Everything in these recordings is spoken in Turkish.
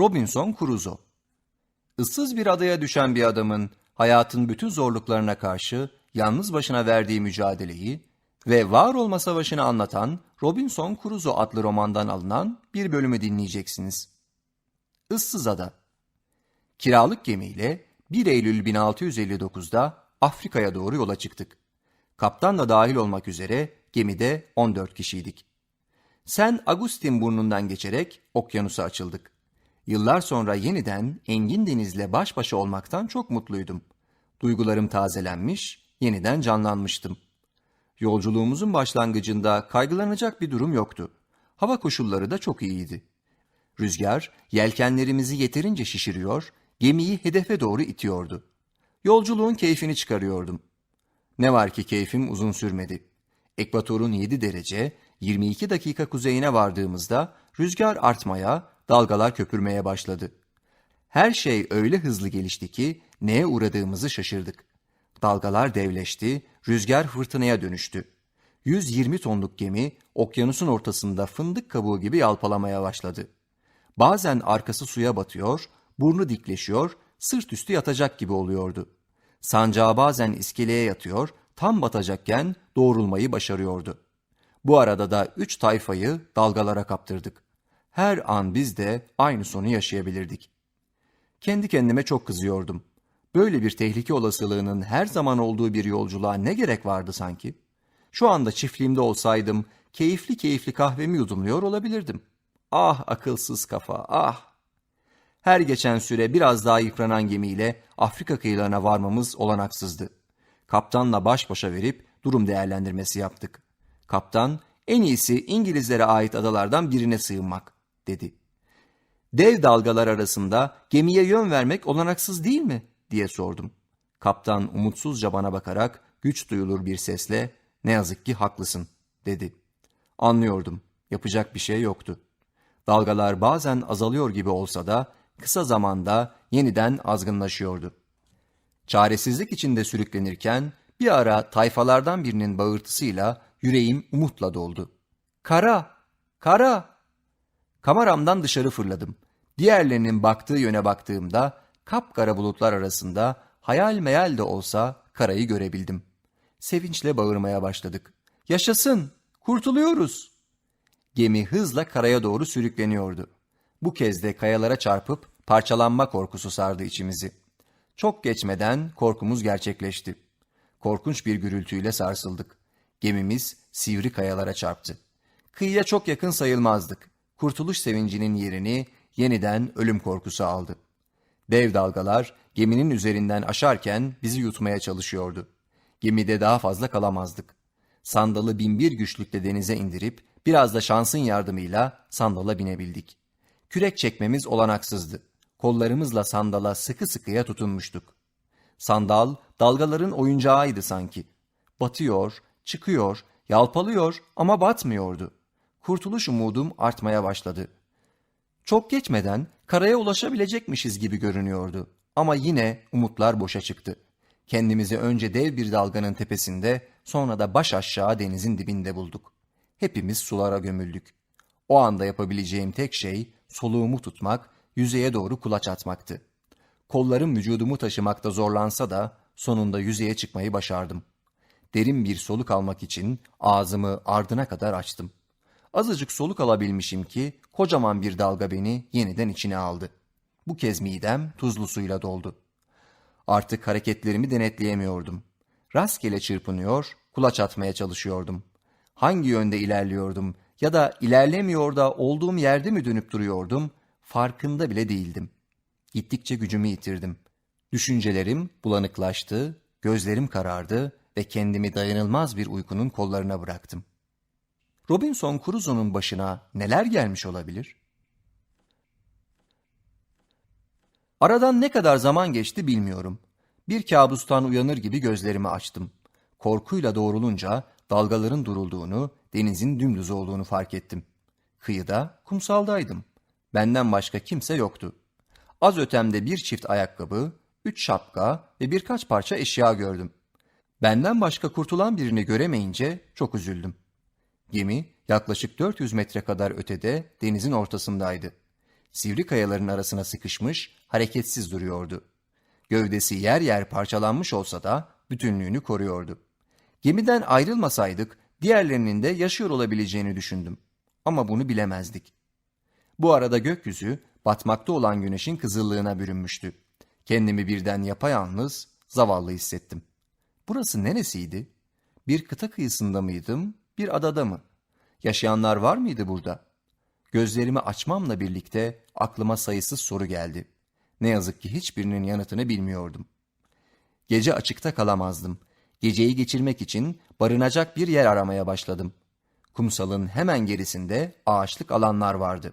Robinson Crusoe Issız bir adaya düşen bir adamın hayatın bütün zorluklarına karşı yalnız başına verdiği mücadeleyi ve var olma savaşını anlatan Robinson Crusoe adlı romandan alınan bir bölümü dinleyeceksiniz. Issız Ada Kiralık gemiyle 1 Eylül 1659'da Afrika'ya doğru yola çıktık. Kaptan da dahil olmak üzere gemide 14 kişiydik. Sen Agustin burnundan geçerek okyanusa açıldık. Yıllar sonra yeniden engin denizle baş başa olmaktan çok mutluydum. Duygularım tazelenmiş, yeniden canlanmıştım. Yolculuğumuzun başlangıcında kaygılanacak bir durum yoktu. Hava koşulları da çok iyiydi. Rüzgar yelkenlerimizi yeterince şişiriyor, gemiyi hedefe doğru itiyordu. Yolculuğun keyfini çıkarıyordum. Ne var ki keyfim uzun sürmedi. Ekvatorun 7 derece 22 dakika kuzeyine vardığımızda rüzgar artmaya, dalgalar köpürmeye başladı. Her şey öyle hızlı gelişti ki neye uğradığımızı şaşırdık. Dalgalar devleşti, rüzgar fırtınaya dönüştü. 120 tonluk gemi okyanusun ortasında fındık kabuğu gibi yalpalamaya başladı. Bazen arkası suya batıyor, burnu dikleşiyor, sırt üstü yatacak gibi oluyordu. Sancağı bazen iskeleye yatıyor, tam batacakken doğrulmayı başarıyordu. Bu arada da üç tayfayı dalgalara kaptırdık. Her an biz de aynı sonu yaşayabilirdik. Kendi kendime çok kızıyordum. Böyle bir tehlike olasılığının her zaman olduğu bir yolculuğa ne gerek vardı sanki? Şu anda çiftliğimde olsaydım keyifli keyifli kahvemi yudumluyor olabilirdim. Ah akılsız kafa, ah! Her geçen süre biraz daha yıpranan gemiyle Afrika kıyılarına varmamız olanaksızdı. Kaptanla baş başa verip durum değerlendirmesi yaptık. Kaptan, en iyisi İngilizlere ait adalardan birine sığınmak, dedi. Dev dalgalar arasında gemiye yön vermek olanaksız değil mi? diye sordum. Kaptan umutsuzca bana bakarak güç duyulur bir sesle ne yazık ki haklısın dedi. Anlıyordum. Yapacak bir şey yoktu. Dalgalar bazen azalıyor gibi olsa da kısa zamanda yeniden azgınlaşıyordu. Çaresizlik içinde sürüklenirken bir ara tayfalardan birinin bağırtısıyla yüreğim umutla doldu. Kara! Kara! Kameramdan dışarı fırladım. Diğerlerinin baktığı yöne baktığımda kapkara bulutlar arasında hayal meyal de olsa karayı görebildim. Sevinçle bağırmaya başladık. Yaşasın! Kurtuluyoruz! Gemi hızla karaya doğru sürükleniyordu. Bu kez de kayalara çarpıp parçalanma korkusu sardı içimizi. Çok geçmeden korkumuz gerçekleşti. Korkunç bir gürültüyle sarsıldık. Gemimiz sivri kayalara çarptı. Kıyıya çok yakın sayılmazdık. Kurtuluş sevincinin yerini yeniden ölüm korkusu aldı. Dev dalgalar geminin üzerinden aşarken bizi yutmaya çalışıyordu. Gemide daha fazla kalamazdık. Sandalı binbir güçlükle denize indirip biraz da şansın yardımıyla sandala binebildik. Kürek çekmemiz olanaksızdı. Kollarımızla sandala sıkı sıkıya tutunmuştuk. Sandal dalgaların oyuncağıydı sanki. Batıyor, çıkıyor, yalpalıyor ama batmıyordu. Kurtuluş umudum artmaya başladı. Çok geçmeden karaya ulaşabilecekmişiz gibi görünüyordu. Ama yine umutlar boşa çıktı. Kendimizi önce dev bir dalganın tepesinde, sonra da baş aşağı denizin dibinde bulduk. Hepimiz sulara gömüldük. O anda yapabileceğim tek şey soluğumu tutmak, yüzeye doğru kulaç atmaktı. Kollarım vücudumu taşımakta zorlansa da sonunda yüzeye çıkmayı başardım. Derin bir soluk almak için ağzımı ardına kadar açtım. Azıcık soluk alabilmişim ki kocaman bir dalga beni yeniden içine aldı. Bu kez midem tuzlu suyla doldu. Artık hareketlerimi denetleyemiyordum. Rastgele çırpınıyor, kulaç atmaya çalışıyordum. Hangi yönde ilerliyordum ya da ilerlemiyor da olduğum yerde mi dönüp duruyordum farkında bile değildim. Gittikçe gücümü yitirdim. Düşüncelerim bulanıklaştı, gözlerim karardı ve kendimi dayanılmaz bir uykunun kollarına bıraktım. Robinson Crusoe'nun başına neler gelmiş olabilir? Aradan ne kadar zaman geçti bilmiyorum. Bir kabustan uyanır gibi gözlerimi açtım. Korkuyla doğrulunca dalgaların durulduğunu, denizin dümdüz olduğunu fark ettim. Kıyıda, kumsaldaydım. Benden başka kimse yoktu. Az ötemde bir çift ayakkabı, üç şapka ve birkaç parça eşya gördüm. Benden başka kurtulan birini göremeyince çok üzüldüm. Gemi yaklaşık 400 metre kadar ötede denizin ortasındaydı. Sivri kayaların arasına sıkışmış, hareketsiz duruyordu. Gövdesi yer yer parçalanmış olsa da bütünlüğünü koruyordu. Gemiden ayrılmasaydık diğerlerinin de yaşıyor olabileceğini düşündüm. Ama bunu bilemezdik. Bu arada gökyüzü batmakta olan güneşin kızıllığına bürünmüştü. Kendimi birden yapayalnız, zavallı hissettim. Burası neresiydi? Bir kıta kıyısında mıydım, bir adada mı? Yaşayanlar var mıydı burada? Gözlerimi açmamla birlikte aklıma sayısız soru geldi. Ne yazık ki hiçbirinin yanıtını bilmiyordum. Gece açıkta kalamazdım. Geceyi geçirmek için barınacak bir yer aramaya başladım. Kumsalın hemen gerisinde ağaçlık alanlar vardı.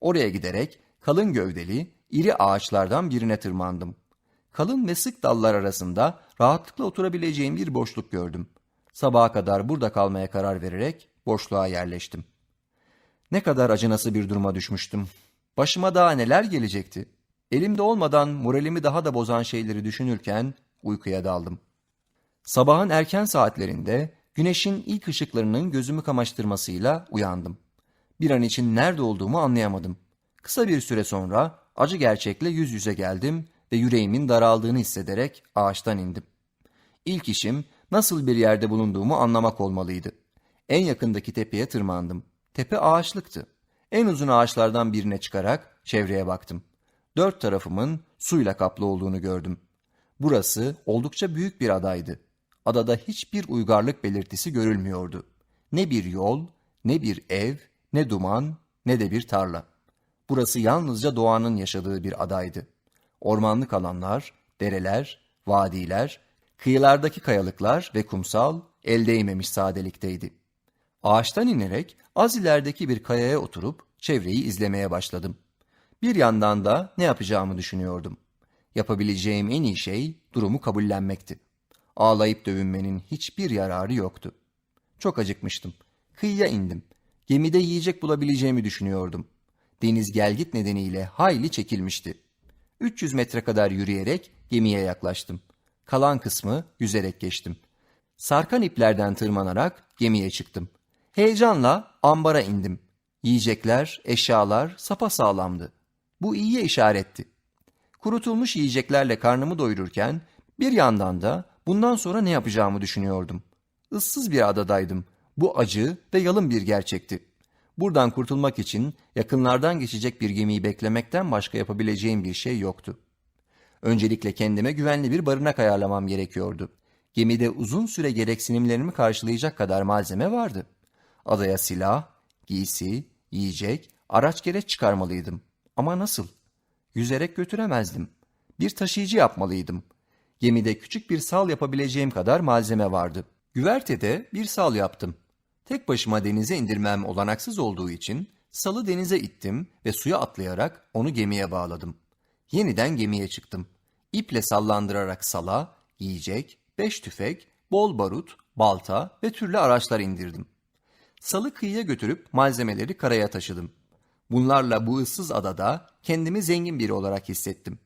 Oraya giderek kalın gövdeli, iri ağaçlardan birine tırmandım. Kalın ve sık dallar arasında rahatlıkla oturabileceğim bir boşluk gördüm. Sabaha kadar burada kalmaya karar vererek boşluğa yerleştim. Ne kadar acınası bir duruma düşmüştüm. Başıma daha neler gelecekti. Elimde olmadan moralimi daha da bozan şeyleri düşünürken uykuya daldım. Sabahın erken saatlerinde güneşin ilk ışıklarının gözümü kamaştırmasıyla uyandım. Bir an için nerede olduğumu anlayamadım. Kısa bir süre sonra acı gerçekle yüz yüze geldim ve yüreğimin daraldığını hissederek ağaçtan indim. İlk işim nasıl bir yerde bulunduğumu anlamak olmalıydı. En yakındaki tepeye tırmandım. Tepe ağaçlıktı. En uzun ağaçlardan birine çıkarak çevreye baktım. Dört tarafımın suyla kaplı olduğunu gördüm. Burası oldukça büyük bir adaydı. Adada hiçbir uygarlık belirtisi görülmüyordu. Ne bir yol, ne bir ev, ne duman, ne de bir tarla. Burası yalnızca doğanın yaşadığı bir adaydı. Ormanlık alanlar, dereler, vadiler, kıyılardaki kayalıklar ve kumsal el değmemiş sadelikteydi. Ağaçtan inerek az ilerideki bir kayaya oturup çevreyi izlemeye başladım. Bir yandan da ne yapacağımı düşünüyordum. Yapabileceğim en iyi şey durumu kabullenmekti. Ağlayıp dövünmenin hiçbir yararı yoktu. Çok acıkmıştım. Kıyıya indim. Gemide yiyecek bulabileceğimi düşünüyordum. Deniz gelgit nedeniyle hayli çekilmişti. 300 metre kadar yürüyerek gemiye yaklaştım. Kalan kısmı yüzerek geçtim. Sarkan iplerden tırmanarak gemiye çıktım. Heyecanla ambara indim. Yiyecekler, eşyalar sapasağlamdı. Bu iyiye işaretti. Kurutulmuş yiyeceklerle karnımı doyururken bir yandan da bundan sonra ne yapacağımı düşünüyordum. Issız bir adadaydım. Bu acı ve yalın bir gerçekti. Buradan kurtulmak için yakınlardan geçecek bir gemiyi beklemekten başka yapabileceğim bir şey yoktu. Öncelikle kendime güvenli bir barınak ayarlamam gerekiyordu. Gemide uzun süre gereksinimlerimi karşılayacak kadar malzeme vardı. Adaya silah, giysi, yiyecek, araç gereç çıkarmalıydım. Ama nasıl? Yüzerek götüremezdim. Bir taşıyıcı yapmalıydım. Gemide küçük bir sal yapabileceğim kadar malzeme vardı. Güvertede bir sal yaptım. Tek başıma denize indirmem olanaksız olduğu için salı denize ittim ve suya atlayarak onu gemiye bağladım. Yeniden gemiye çıktım. İple sallandırarak sala, yiyecek, beş tüfek, bol barut, balta ve türlü araçlar indirdim. Salı kıyıya götürüp malzemeleri karaya taşıdım. Bunlarla bu ıssız adada kendimi zengin biri olarak hissettim.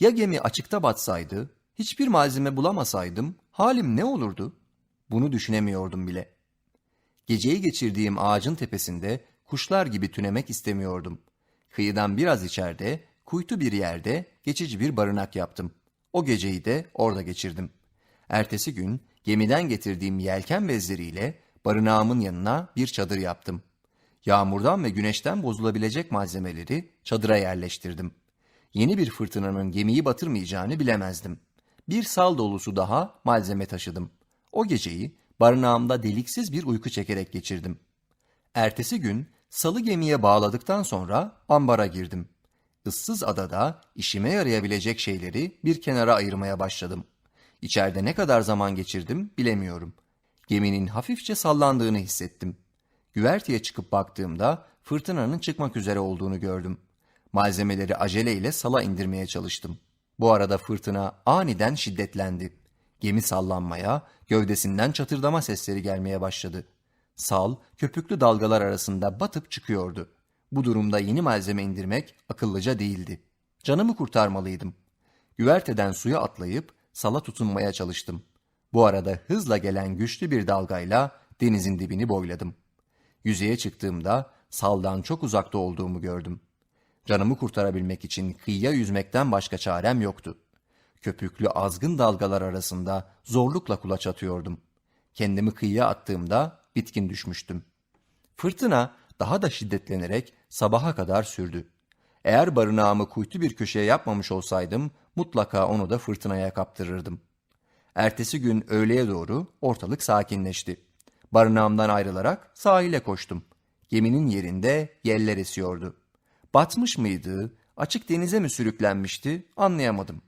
Ya gemi açıkta batsaydı, hiçbir malzeme bulamasaydım halim ne olurdu? Bunu düşünemiyordum bile. Geceyi geçirdiğim ağacın tepesinde kuşlar gibi tünemek istemiyordum. Kıyıdan biraz içeride, kuytu bir yerde geçici bir barınak yaptım. O geceyi de orada geçirdim. Ertesi gün gemiden getirdiğim yelken bezleriyle barınağımın yanına bir çadır yaptım. Yağmurdan ve güneşten bozulabilecek malzemeleri çadıra yerleştirdim. Yeni bir fırtınanın gemiyi batırmayacağını bilemezdim. Bir sal dolusu daha malzeme taşıdım. O geceyi barınağımda deliksiz bir uyku çekerek geçirdim. Ertesi gün salı gemiye bağladıktan sonra ambara girdim. Issız adada işime yarayabilecek şeyleri bir kenara ayırmaya başladım. İçeride ne kadar zaman geçirdim bilemiyorum. Geminin hafifçe sallandığını hissettim. Güverteye çıkıp baktığımda fırtınanın çıkmak üzere olduğunu gördüm. Malzemeleri aceleyle sala indirmeye çalıştım. Bu arada fırtına aniden şiddetlendi. Gemi sallanmaya, gövdesinden çatırdama sesleri gelmeye başladı. Sal, köpüklü dalgalar arasında batıp çıkıyordu. Bu durumda yeni malzeme indirmek akıllıca değildi. Canımı kurtarmalıydım. Güverteden suya atlayıp sala tutunmaya çalıştım. Bu arada hızla gelen güçlü bir dalgayla denizin dibini boyladım. Yüzeye çıktığımda saldan çok uzakta olduğumu gördüm. Canımı kurtarabilmek için kıyıya yüzmekten başka çarem yoktu. Köpüklü azgın dalgalar arasında zorlukla kulaç atıyordum. Kendimi kıyıya attığımda bitkin düşmüştüm. Fırtına daha da şiddetlenerek sabaha kadar sürdü. Eğer barınağımı kuytu bir köşeye yapmamış olsaydım mutlaka onu da fırtınaya kaptırırdım. Ertesi gün öğleye doğru ortalık sakinleşti. Barınağımdan ayrılarak sahile koştum. Geminin yerinde yeller esiyordu. Batmış mıydı, açık denize mi sürüklenmişti anlayamadım.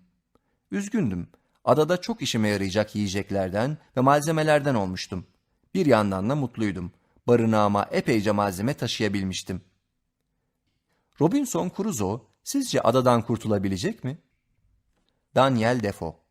Üzgündüm. Adada çok işime yarayacak yiyeceklerden ve malzemelerden olmuştum. Bir yandan da mutluydum. Barınağıma epeyce malzeme taşıyabilmiştim. Robinson Crusoe sizce adadan kurtulabilecek mi? Daniel Defoe